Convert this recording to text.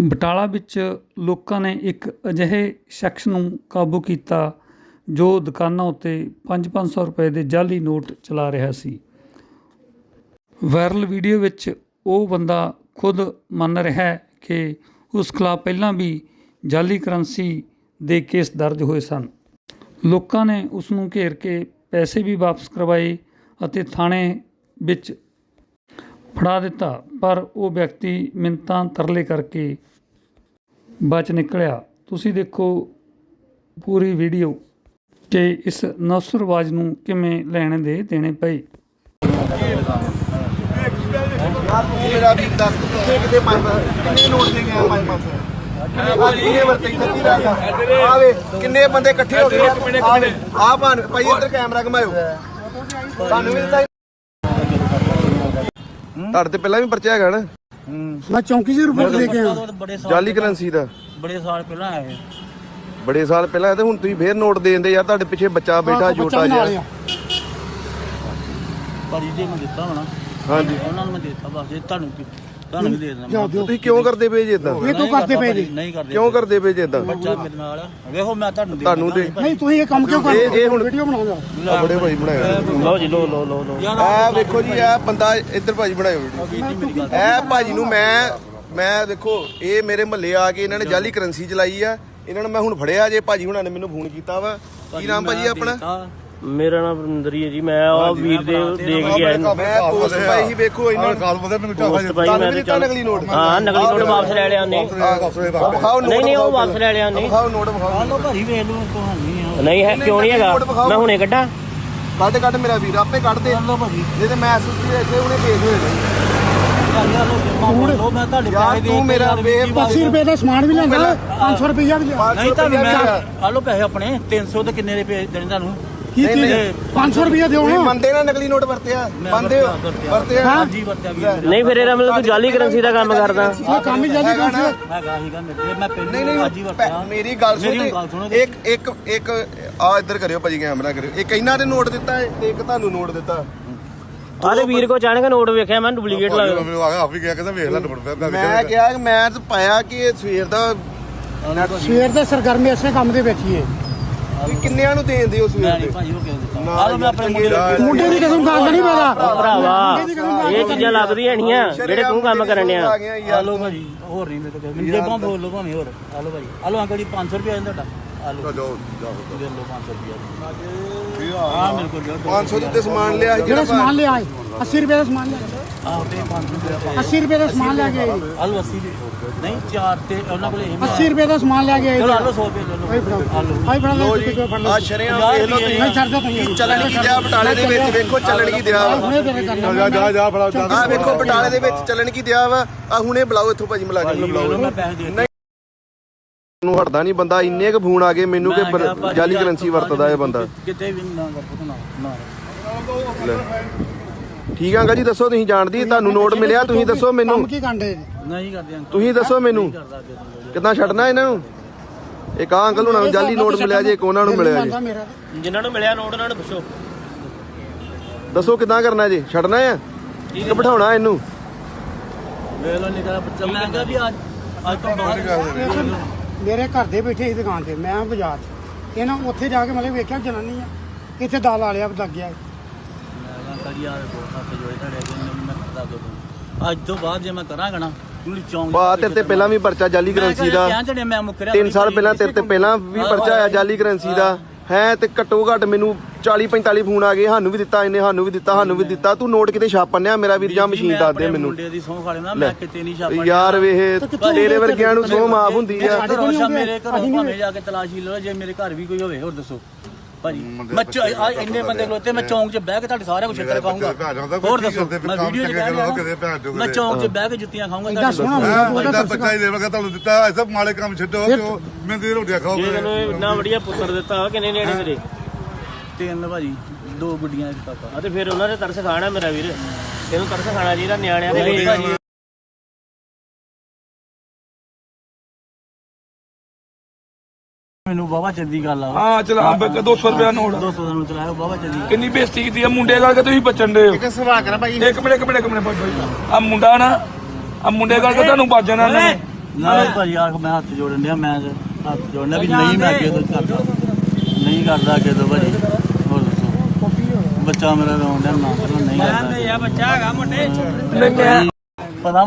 ਬਟਾਲਾ ਵਿੱਚ ਲੋਕਾਂ ਨੇ ਇੱਕ ਅਜਿਹੇ ਸ਼ਖਸ ਨੂੰ ਕਾਬੂ ਕੀਤਾ ਜੋ ਦੁਕਾਨਾਂ ਉੱਤੇ 5-500 ਰੁਪਏ ਦੇ ਜਾਅਲੀ ਨੋਟ ਚਲਾ ਰਿਹਾ ਸੀ। ਵਾਇਰਲ ਵੀਡੀਓ ਵਿੱਚ ਉਹ ਬੰਦਾ ਖੁਦ ਮੰਨ ਰਿਹਾ ਹੈ ਕਿ ਉਸ ਖਿਲਾਫ ਪਹਿਲਾਂ ਵੀ ਜਾਅਲੀ ਕਰੰਸੀ ਦੇ ਕੇਸ ਦਰਜ ਹੋਏ ਸਨ। ਲੋਕਾਂ ਨੇ ਉਸ ਨੂੰ ਘੇਰ ਕੇ ਪੈਸੇ ਵੀ ਵਾਪਸ ਕਰਵਾਏ ਅਤੇ ਥਾਣੇ ਵਿੱਚ ਫੜਾ ਦਿੱਤਾ ਪਰ ਉਹ ਵਿਅਕਤੀ ਮਿੰਤਾਂ ਤਰਲੇ ਕਰਕੇ ਬਚ ਨਿਕਲਿਆ। ਤੁਸੀਂ ਦੇਖੋ ਪੂਰੀ ਵੀਡੀਓ ਕਿ ਇਸ ਨਸਰਵਾਜ ਨੂੰ ਕਿਵੇਂ ਲੈਣ ਦੇ ਦੇਣੇ ਪਏ। ਮੇਰਾ ਵੀ ਦੱਸ ਕਿੱਥੇ ਕਿਤੇ ਪੰਜ ਕਿੰਨੇ ਨੋਟ ਦੇ ਗਿਆ ਪੰਜ ਪੰਜ? ਆ ਕਿੰਨੇ ਵਰਤੇ ਸੱਚੀ ਦੱਸ ਆਵੇ ਕਿੰਨੇ ਬੰਦੇ ਇਕੱਠੇ ਹੋ ਗਏ? ਆ ਭਾਨ ਭਾਈ ਇੱਧਰ ਕੈਮਰਾ ਘਮਾਇਓ। ਤੁਹਾਨੂੰ ਵੀ ਤੁਹਾਡੇ ਤੇ ਪਹਿਲਾਂ ਵੀ ਪਰਚਾ ਹੈਗਾ ਨਾ? ਮੈਂ ਚੌਂਕੀ ਜੀ ਰਿਪੋਰਟ ਦੇ ਕੇ ਆਇਆ। ਬੜੇ ਸਾਲ ਜਾਲੀ ਕਰੰਸੀ ਦਾ। ਬੜੇ ਸਾਲ ਪਹਿਲਾਂ ਆਏ ਬੜੇ ਸਾਲ ਪਹਿਲਾਂ ਤੇ ਹੁਣ ਤੁਸੀਂ ਫੇਰ ਨੋਟ ਦੇ ਦਿੰਦੇ ਯਾਰ ਤੁਹਾਡੇ ਪਿੱਛੇ ਬੱਚਾ ਬੈਠਾ ਛੋਟਾ ਜਿਹਾ। ਆ। ਭਾਜੀ ਦੇ ਮੈਂ ਦਿੱਤਾ ਹੋਣਾ। ਹਾਂਜੀ। ਉਹਨਾਂ ਨੂੰ ਮੈਂ ਦਿੱਤਾ ਬਸ ਜੇ ਤੁਹਾਨੂੰ ਕੀ- ਤੁਹਾਨੂੰ ਵੀ ਦੇ ਦੇਣਾ ਜਾਓ ਮੈਂ। ਦਿਓ। ਤੁਸੀਂ ਕਿਉਂ ਕਰਦੇ ਪਏ ਜੇ ਇਦਾਂ ਇਹ ਕਿਉਂ ਕਰਦੇ ਪਏ ਜੀ ਨਹੀਂ ਕਰਦੇ ਕਿਉਂ ਕਰਦੇ ਪਏ ਜੇ ਇਦਾਂ ਬੱਚਾ ਮੇਰੇ ਨਾਲ ਆ। ਵੇਖੋ ਮੈਂ ਤੁਹਾਨੂੰ ਦੇ ਤੁਹਾਨੂੰ ਦੇ ਨਹੀਂ ਤੁਸੀਂ ਇਹ ਕੰਮ ਕਿਉਂ ਕਰਦੇ ਇਹ- ਇਹ ਹੁਣ- ਵੀਡੀਓ ਬਣਾਉਂਦਾ ਆ ਬੜੇ ਭਾਈ ਬਣਾਇਆ ਲਓ ਜੀ ਲੋ ਲੋ ਲੋ ਲੋ ਯਾਰ ਇਹ ਵੇਖੋ ਜੀ ਇਹ ਬੰਦਾ ਇੱਧਰ ਭਾਜੀ ਬਣਾਇਓ ਵੀਡੀਓ। ਇਹ ਭਾਜੀ ਨੂੰ ਮੈਂ ਮੈਂ ਦੇਖੋ ਇਹ ਮੇਰੇ ਮਹੱਲੇ ਆ ਕੇ ਇਹਨਾਂ ਨੇ ਜਾਲੀ ਕਰੰਸੀ ਚਲਾਈ ਆ। ਇਹਨਾਂ ਨੂੰ ਮੈਂ ਹੁਣ ਫੜਿਆ ਜੇ ਭਾਜੀ ਹੁਣਾਂ ਨੇ ਮੈਨੂੰ ਫੋਨ ਕੀਤਾ ਵਾ। ਕੀ ਨਾਮ ਭਾਜੀ ਆਪਣਾ? ਮੇਰਾ ਨਾਮ ਵਰਿੰਦਰੀ ਹੈ ਜੀ ਮੈਂ ਆ ਵੀਰ ਦੇ ਦੇ ਕੇ ਗਿਆ ਮੈਂ ਪੋਸਟ ਪਾਈ ਸੀ ਵੇਖੋ ਇਹਨਾਂ ਨੇ। ਪੋਸਟ ਪਾਈ ਤੁਹਾਨੂੰ ਮੈਂ ਵੀ ਤੇ ਦਿੱਤਾ। ਚੱਲ। ਨਕਲੀ ਨੋਟ। ਹਾਂ ਨਕਲੀ ਨੋਟ ਵਾਪਸ ਲੈ ਲਿਆ ਉਹਨੇ। ਨਹੀਂ ਨਹੀਂ ਉਹ। ਵਾਪਸ ਲੈ ਲਿਆ ਉਹਨੇ। ਵਿਖਾਓ ਨੋਟ ਵਿਖਾਓ ਲੋ ਭਾਜੀ ਵੇਖ ਲਓ ਕਹਾਣੀ ਆ। ਨਹੀਂ ਹੈ ਕਿਉਂ ਨਹੀਂ ਹੈਗਾ। ਮੈਂ ਹੁਣੇ ਕੱਢਾਂ। ਕੱਢ ਕੱਢ ਮੇਰਾ ਵੀਰ ਆਪੇ ਕੱਢ ਦੇ। ਲੋ ਭਾਜੀ। ਨਹੀਂ ਤੇ ਮੈਂ ਸੁੱਤੀ ਇੱਥੇ ਉਹਨੇ ਭੇਜ ਹੋਏ ਨੇ। ਪੈਸੇ ਤੂੰ ਮੇਰਾ ਬੇਵ 80 ਰੁਪਏ ਦਾ ਸਮਾਨ ਵੀ ਲੈਂਦਾ 500 ਰੁਪਈਆ ਵੀ ਨਹੀਂ ਤੁਹਾਨੂੰ ਮੈਂ ਆ ਲੋ ਪੈਸੇ ਆਪਣੇ 300 ਤੇ ਕਿੰਨੇ ਦੇ ਪੈਸੇ ਦੇਣੇ ਤੁਹਾਨੂੰ? ਕੀ ਨਹੀਂ, ਚੀਜ਼? ਨਹੀਂ। 500 ਰੁਪਈਆ ਦਿਓ ਨਾ ਮੰਨਦੇ ਨਾ ਨਕਲੀ ਨੋਟ ਵਰਤਿਆ ਹੋ? ਵਰਤਿਆ। ਹਾਂ। ਜੀ ਵਰਤਿਆ ਵੀ ਨਹੀਂ। ਫਿਰ ਇਹਦਾ ਮਤਲਬ ਤੂੰ ਜਾਲੀ ਕਰੰਸੀ ਦਾ ਕੰਮ ਕਰਦਾ। ਇਹ ਕੰਮ ਹੀ ਜਲਦੀ ਹੈਗਾ ਕਰ ਨਾ। ਹੈਗਾ ਹੀਗਾ ਮੇਰੇ ਮੈਂ ਪਹਿਲਾਂ ਨਹੀਂ ਨਹੀਂ ਹੀ ਮੇਰੀ ਗੱਲ ਸੁਣ ਇੱਕ ਇੱਕ ਇੱਕ ਆ ਇੱਧਰ ਕਰਿਓ ਭਾਜੀ ਕੈਮਰਾ ਕਰਿਓ। ਇੱਕ ਇਹਨਾਂ ਦੇ ਨੋਟ ਦਿੱਤਾ ਹੈ ਤੇ ਇੱਕ ਤੁਹਾਨੂੰ ਨੋਟ ਦਿੱਤਾ। ਆਲੇ ਵੀਰ ਕੋ ਅਚਾਨਕ ਨੋਟ ਵੇਖਿਆ ਮੈਂ ਡੁਪਲੀਕੇਟ ਲੱਗ ਮੈਨੂੰ ਆ ਗਿਆ ਆਪ ਹੀ ਕਿਹਾ ਕਹਿੰਦਾ ਵੇਖ ਲੈ ਨੰਬਰ ਪਿਆ ਮੈਂ ਕਿਹਾ ਕਿ ਮੈਂ ਤਾਂ ਪਾਇਆ ਕਿ ਇਹ ਸਵੇਰ ਦਾ ਸਵੇਰ ਦੇ ਸਰਗਰਮੀ ਇਸੇ ਕੰਮ ਦੇ ਵਿੱਚ ਹੀ ਹੈ। ਤੁਸੀਂ ਕਿੰਨਿਆਂ ਨੂੰ ਦੇਣ ਦਿਓ ਮੈਂ ਸਵੇਰ ਨਹੀਂ ਦੇ? ਭਾਜੀ ਉਹ ਕਿਉਂ ਦਿੱਤਾ? ਨਾ ਆ ਲੋ ਮੈਂ ਆਪਣੇ ਮੁੰਡੇ ਨੂੰ ਮੁੰਡੇ ਦੀ ਕਸਮ ਗੱਲ ਨਹੀਂ ਪਤਾ। ਭਰਾਵਾ ਇਹ ਚੀਜ਼ਾਂ ਲੱਭਦੀਆਂ ਨਹੀਂ ਆ ਜਿਹੜੇ ਤੂੰ ਕੰਮ ਕਰਨ ਆ ਯਾਰ। ਲੋ ਭਾਜੀ ਹੋਰ ਨਹੀਂ ਮੇਰੇ ਕੋਲ। ਮੈਨੂੰ ਜੇਬਾਂ ਬੋਲ ਲੋ ਭਾਵੇਂ ਹੋਰ। ਆ ਲੋ ਭਾਜੀ ਆ ਲੋ ਅੰਕਲ ਜੀ 500 ਰੁਪਏ ਤੁਹਾਡਾ। ਆ ਲੋ ਜਾਓ ਜਾਓ। ਦੇ ਲੋ 500 ਰੁਪਏ ਆ? ਮੇਰੇ ਕੋਲ ਜੋ 500 ਦੇ ਸਮਾਨ ਲਿਆ ਸੀ। ਜਿਹੜਾ ਸਮਾਨ ਲਿਆ ਹੈ 80 ਰੁਪਏ ਦਾ ਸਮਾਨ ਲਿਆ ਆ ਤੇ 500 ਰੁਪਏ 80 ਰੁਪਏ ਦਾ ਸਮਾਨ ਲੈ ਕੇ ਆਏ ਆ ਲੋ 80 ਦੇ ਨਹੀਂ ਚਾਰ ਤੇ ਉਹਨਾਂ ਕੋਲ ਇਹ 80 ਰੁਪਏ ਦਾ ਸਮਾਨ ਲੈ ਕੇ ਆਏ ਚਲੋ ਆ ਲੋ 100 ਰੁਪਏ ਲੈ ਲੋ ਆਈ ਫੜਾ ਆ ਲੋ ਆਈ ਫੜਾ ਲੋ ਲੈ ਜੀ ਕੇ ਫੜ ਆ ਲੈ ਸ਼ਰਿਆਂ ਵੇਖ ਲਓ ਨਹੀਂ ਤੁਸੀਂ ਛੱਡ ਦੋ ਤੁਸੀਂ ਚੱਲਣ ਕੀ ਦਿਆ ਬਟਾਲੇ ਦੇ ਵਿੱਚ ਵੇਖੋ ਚੱਲਣ ਕੀ ਦਿਆ ਵਾ ਹੁਣੇ ਤੇਰੇ ਕਰਨਾ ਜਾ ਜਾ ਜਾ ਫੜਾ ਜਾ ਆ ਵੇਖੋ ਬਟਾਲੇ ਦੇ ਵਿੱਚ ਚੱਲਣ ਕੀ ਦਿਆ ਵਾ ਆ ਹੁਣੇ ਬੁਲਾਓ ਇੱਥੋਂ ਭਾਜੀ ਮੁਲਾਜ਼ਮ ਨੂੰ ਬੁਲਾਓ ਮੈਂ ਪੈਸੇ ਦੇ ਦਿੱਤੇ ਨੂੰ ਹਟਦਾ ਨਹੀਂ ਬੰਦਾ ਇੰਨੇ ਕੁ ਫੋਨ ਆ ਗਏ ਮੈਨੂੰ ਕਿ ਜਾਲੀ ਕਰੰਸੀ ਵਰਤਦਾ ਇਹ ਬੰਦਾ ਕਿਤੇ ਵੀ ਨਾ ਕਰੋ ਨਾ ਨਾ ਲੈ। ਠੀਕ ਆ ਅੰਕਲ ਜੀ ਦੱਸੋ ਤੁਸੀਂ ਜਾਣਦੀ ਤੁਹਾਨੂੰ ਨੋਟ ਮਿਲਿਆ ਤੁਸੀਂ ਦੱਸੋ ਮੈਨੂੰ। ਕੰਮ ਕੀ ਕਾਂਡੇ ਨਹੀਂ ਕਰਦੇ ਅੰਕਲ। ਤੁਸੀਂ ਦੱਸੋ ਮੈਨੂੰ। ਕਰਦਾ ਅੱਗੇ ਤੋਂ। ਕਿੱਦਾਂ ਛੱਡਣਾ ਇਹਨਾਂ ਨੂੰ? ਇੱਕ ਆ ਅੰਕਲ ਹੁਣਾਂ ਨੂੰ ਜਾਲੀ ਨੋਟ ਮਿਲਿਆ ਜੇ ਇੱਕ ਉਹਨਾਂ ਨੂੰ ਮਿਲਿਆ ਜੇ। ਮੇਰਾ। ਜਿਨ੍ਹਾਂ ਨੂੰ ਮਿਲਿਆ ਨੋਟ ਉਹਨਾਂ ਨੂੰ ਪੁੱਛੋ। ਦੱਸੋ ਕਿੱਦਾਂ ਕਰਨਾ ਜੇ ਛੱਡਣਾ ਆ? ਕਿ ਬਿਠਾਉਣਾ ਇਹਨੂੰ? ਵੇਖ ਲੋ ਨਿਕਲਾ ਬੱਚਾ। ਮੈਂ ਕਿਹਾ ਵੀ ਅੱਜ ਅੱਜ ਤੋਂ ਬਾਅਦ ਮੇਰੇ ਘਰ ਦੇ ਬੈਠੇ ਸੀ ਦੁਕਾਨ ਤੇ ਮੈਂ ਬਾਜ਼ਾਰ 'ਚ। ਇਹਨਾਂ ਉੱਥੇ ਜਾ ਕੇ ਮਤਲਬ ਵੇਖਿਆ ਜਨਾਨੀ ਆ। ਇੱਥੇ ਦਾਲ ਆ ਲਿਆ ਲੱਗ ਗਿਆ ਮੈਂ ਅੱਜ ਤੋਂ ਬਾਅਦ ਜੇ ਮੈਂ ਕਰਾਂਗਾ ਨਾ ਤੁਸੀਂ ਚੌਂਕ ਬਾ ਤੇਰੇ ਤੇ ਪਹਿਲਾਂ ਵੀ ਪਰਚਾ ਜਾਲੀ ਕਰੰਸੀ ਦਾ। ਮੈਂ ਮੁੱਕਰਿਆ 3 ਸਾਲ ਪਹਿਲਾਂ ਤੇਰੇ ਤੇ ਪਹਿਲਾਂ ਵੀ ਪਰਚਾ ਆਇਆ ਜਾਲੀ ਕਰੰਸੀ ਦਾ। ਹੈ। ਤੇ ਘੱਟੋ ਘੱਟ ਮੈਨੂੰ 40 45 ਫੋਨ ਆ ਗਏ ਸਾਨੂੰ ਵੀ ਦਿੱਤਾ ਇਹਨੇ ਸਾਨੂੰ ਵੀ ਦਿੱਤਾ ਸਾਨੂੰ ਵੀ ਦਿੱਤਾ। ਤੂੰ ਨੋਟ ਕਿਤੇ ਛਾਪਣਿਆ ਮੇਰਾ ਵੀਰ ਜਾਂ ਮਸ਼ੀਨ ਦੱਸ ਦੇ ਮੈਨੂੰ। ਮੁੰਡੇ ਦੀ ਸੌਂ ਖਾਲੇ ਨਾ ਮੈਂ ਕਿਤੇ ਨਹੀਂ ਛਾਪਾ ਯਾਰ ਵੇਹ ਤੇਰੇ ਵਰਗਿਆਂ ਨੂੰ ਸੋ ਮਾਫ ਹੁੰਦੀ ਆ। ਸਾਡੇ ਕੋਲ ਮੇਰੇ ਘਰੋਂ ਭਾਵੇਂ ਜਾ ਕੇ ਤਲਾਸ਼ੀ ਲੈ ਲਓ ਜੇ ਮੇਰੇ ਘਰ ਵੀ ਕੋਈ ਹੋਵੇ ਹੋਰ ਦੱਸੋ। ਭਾਜੀ ਮੈਂ ਚ- ਆ ਇੰਨੇ ਬੰਦੇ ਖਲੋਤੇ ਮੈਂ ਚੌਂਕ 'ਚ ਬਹਿ ਕੇ ਤੁਹਾਡੇ ਸਾਰਿਆਂ ਕੁਝ ਛੇਤਰ ਖਾਊਂਗਾ ਭੈਣ ਚੋਦ ਦਾ ਹੋਰ ਕੀ ਦੱਸੋ ਕਰਦੇ ਫਿਰ ਮੈਂ ਕੰਮ ਵੀਡੀਓ 'ਚ ਚੰਗੇ ਕਹਿ ਕਰੋ, ਕਿਤੇ ਭੈਣ ਰਿਹਾ ਚੋਦ ਮੈਂ ਦੇ। ਚੌਂਕ 'ਚ ਕਰੋ। ਬਹਿ ਕੇ ਜੁੱਤੀਆਂ ਖਾਊਂਗਾ ਏਦਾਂ ਸੋਹਣਾ ਹਾਂ ਹੁੰਦਾ ਇਹਦਾ ਉਹਦਾ ਬੱਚਾ ਹੀ ਲੈਵਾਂਗਾ ਤੁਹਾਨੂੰ ਦਿੱਤਾ ਐਸਾ ਮਾੜੇ ਕੰਮ ਛੱਡੋ ਤੇ ਉਹ ਮੈਂ ਦੀ ਰੋਟੀਆਂ ਖਾਓ ਜੇ ਤੈਨੂੰ ਇੰਨਾ ਵਧੀਆ ਪੁੱਤਰ ਦਿੱਤਾ ਕਿੰਨੇ ਨੇੜੇ ਤੇਰੇ? ਤਿੰਨ ਭਾਜੀ ਦੋ ਗੁੱਡੀਆਂ ਇੱਕ ਆ ਤੇ ਫਿਰ ਉਹਨਾਂ ਦੇ ਤਰਸ ਖਾਣਾ ਮੇਰਾ ਵੀਰ। ਤੈਨੂੰ ਤਰਸ ਖਾਣਾ ਚਾਹੀਦਾ ਨਿਆਣਿਆਂ ਦੇ ਭਾਜੀ ਮੈਨੂੰ ਬਾਬਾ ਚੰਦੀ ਗੱਲ ਆ। ਹਾਂ ਚਲਾ ਅੰਬ 200 ਰੁਪਏ ਨੋਟ। 200 ਦਾ ਨੋਟ ਚਲਾਇਆ ਬਾਬਾ ਚੰਦੀ ਕਿੰਨੀ ਬੇਇੱਜ਼ਤੀ ਕੀਤੀ ਆ ਮੁੰਡੇ ਕਰਕੇ ਤੁਸੀਂ ਬਚਣ ਦੇ ਹੋ। ਇੱਕ ਸਵਾਲ ਕਰਾਂ ਭਾਈ। ਇੱਕ ਮਿੰਟ ਇੱਕ ਮਿੰਟ ਇੱਕ ਮਿੰਟ ਭਾਈ ਆ ਮੁੰਡਾ ਨਾ ਆ ਮੁੰਡੇ ਕਰਕੇ ਤੁਹਾਨੂੰ ਬਚਣਾ ਨਹੀਂ ਨਾ। ਭਾਈ ਯਾਰ ਮੈਂ ਹੱਥ ਜੋੜਨ ਦਿਆ ਮੈਂ ਹੱਥ ਜੋੜਨਾ ਵੀ ਨਹੀਂ ਮੈਂ ਅੱਗੇ ਕਰਦਾ ਨਹੀਂ ਕਰਦਾ ਅੱਗੇ ਭਾਈ। ਹੋਰ ਦੱਸੋ। ਬੱਚਾ ਮੇਰਾ ਰੋਂਦਾ ਨਾ ਕਰਨਾ ਨਹੀਂ ਕਰਦਾ। ਨਹੀਂ ਬੱਚਾ ਹੈਗਾ ਮੁੰਡੇ। ਪਤਾ